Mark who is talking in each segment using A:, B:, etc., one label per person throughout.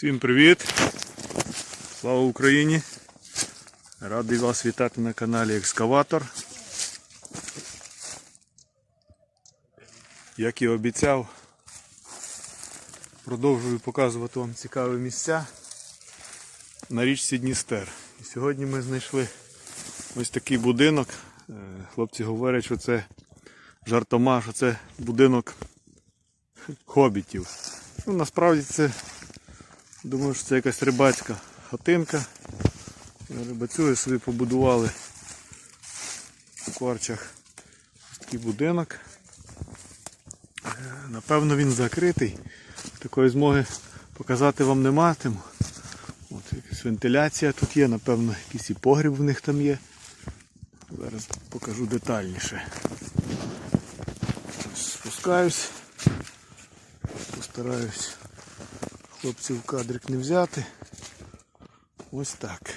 A: Всім привіт! Слава Україні! Радий вас вітати на каналі Екскаватор. Як і обіцяв, продовжую показувати вам цікаві місця на річці Дністер. І сьогодні ми знайшли ось такий будинок. Е, Хлопці говорять, що це жартома, що це будинок хобітів. Ну, насправді це Думаю, що це якась рибацька хатинка. Рибацюги собі побудували у корчах такий будинок. Е, Напевно він закритий. Такої змоги показати вам не матиму. От якась вентиляція тут є, напевно, якийсь і погріб в них там є. Зараз покажу детальніше. Ось Спускаюсь. Постараюсь хлопців кадрик не взяти. Ось так.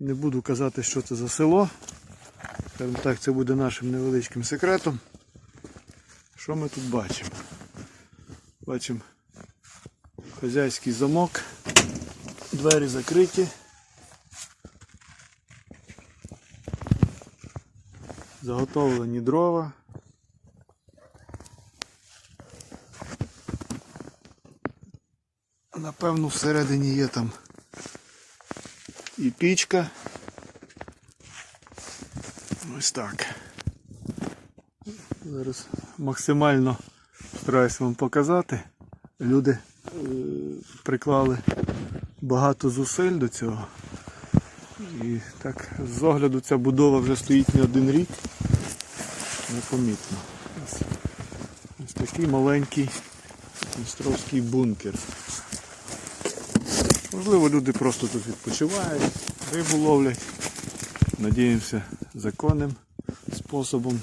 A: Не буду казати, що це за село. Скажімо так, це буде нашим невеличким секретом. Що ми тут бачимо? Бачимо хазяйський замок, двері закриті. Заготовлені дрова. Напевно, всередині є там і пічка. Ось так. Зараз максимально стараюсь вам показати. Люди е, приклали багато зусиль до цього. І так, з огляду ця будова вже стоїть не один рік. Непомітно. Ось, такий маленький Дністровський бункер. Можливо, люди просто тут відпочивають, рибу ловлять. Надіємося законним способом.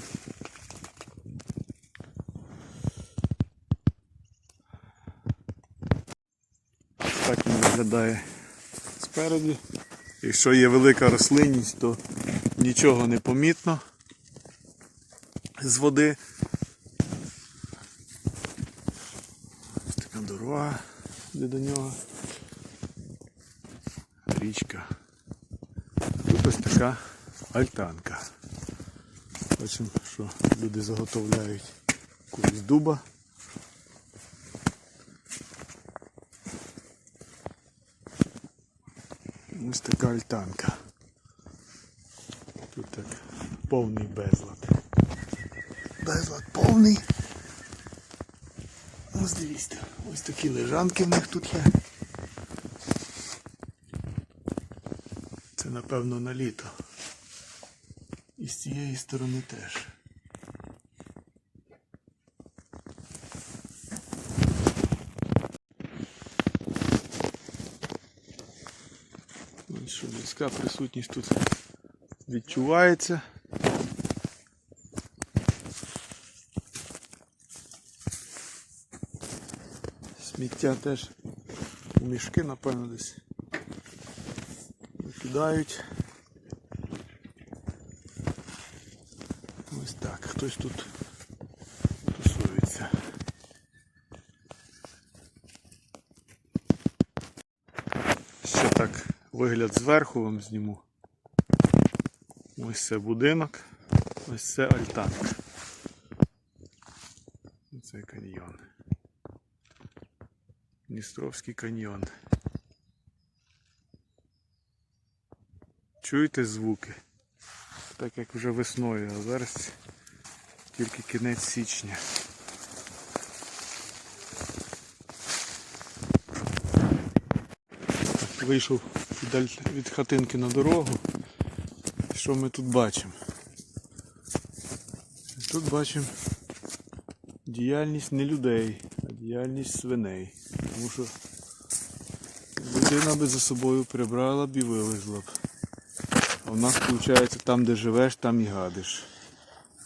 A: Так він виглядає спереді. Якщо є велика рослинність, то нічого не помітно з води. Ось така дорога йде до нього річка. Тут ось така альтанка. Бачимо, що люди заготовляють куль з дуба. Ось така альтанка. Тут так повний безлад. Безлад повний. Ось дивіться, ось такі лежанки в них тут є. Напевно на літо. І з цієї сторони теж. Ось що людська присутність тут відчувається. Сміття теж у мішки, напевно, десь викидають. Ось так, хтось тут тусується. Ще так вигляд зверху вам зніму. Ось це будинок, ось це альтанка. Це каньйон. Дністровський каньйон. Чуєте звуки? Так як вже весною, а зараз тільки кінець січня. Вийшов від- хатинки на дорогу. Що ми тут бачимо? Тут бачимо діяльність не людей, а діяльність свиней. Тому що людина би за собою прибрала б і вивезла б. А в нас виходить там, де живеш, там і гадиш.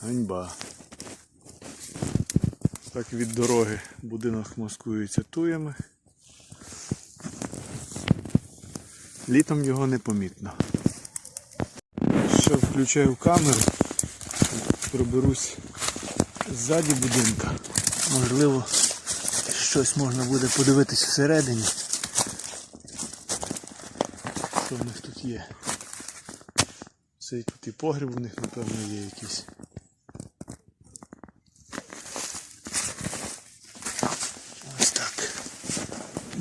A: Ганьба. Так від дороги будинок маскується туями. Літом його не помітно. Ще включаю камеру, проберусь ззаді будинка. Можливо, щось можна буде подивитись всередині. Що в них тут є? Цей тут і погріб у них, напевно, є якийсь.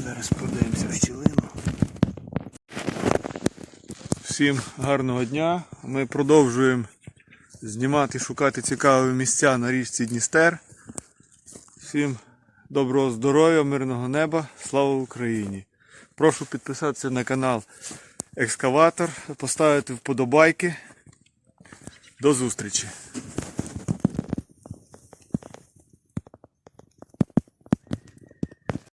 A: Зараз подивимося в щілину. Всім гарного дня. Ми продовжуємо знімати шукати цікаві місця на річці Дністер. Всім доброго здоров'я, мирного неба, слава Україні! Прошу підписатися на канал Екскаватор, поставити вподобайки. До зустрічі!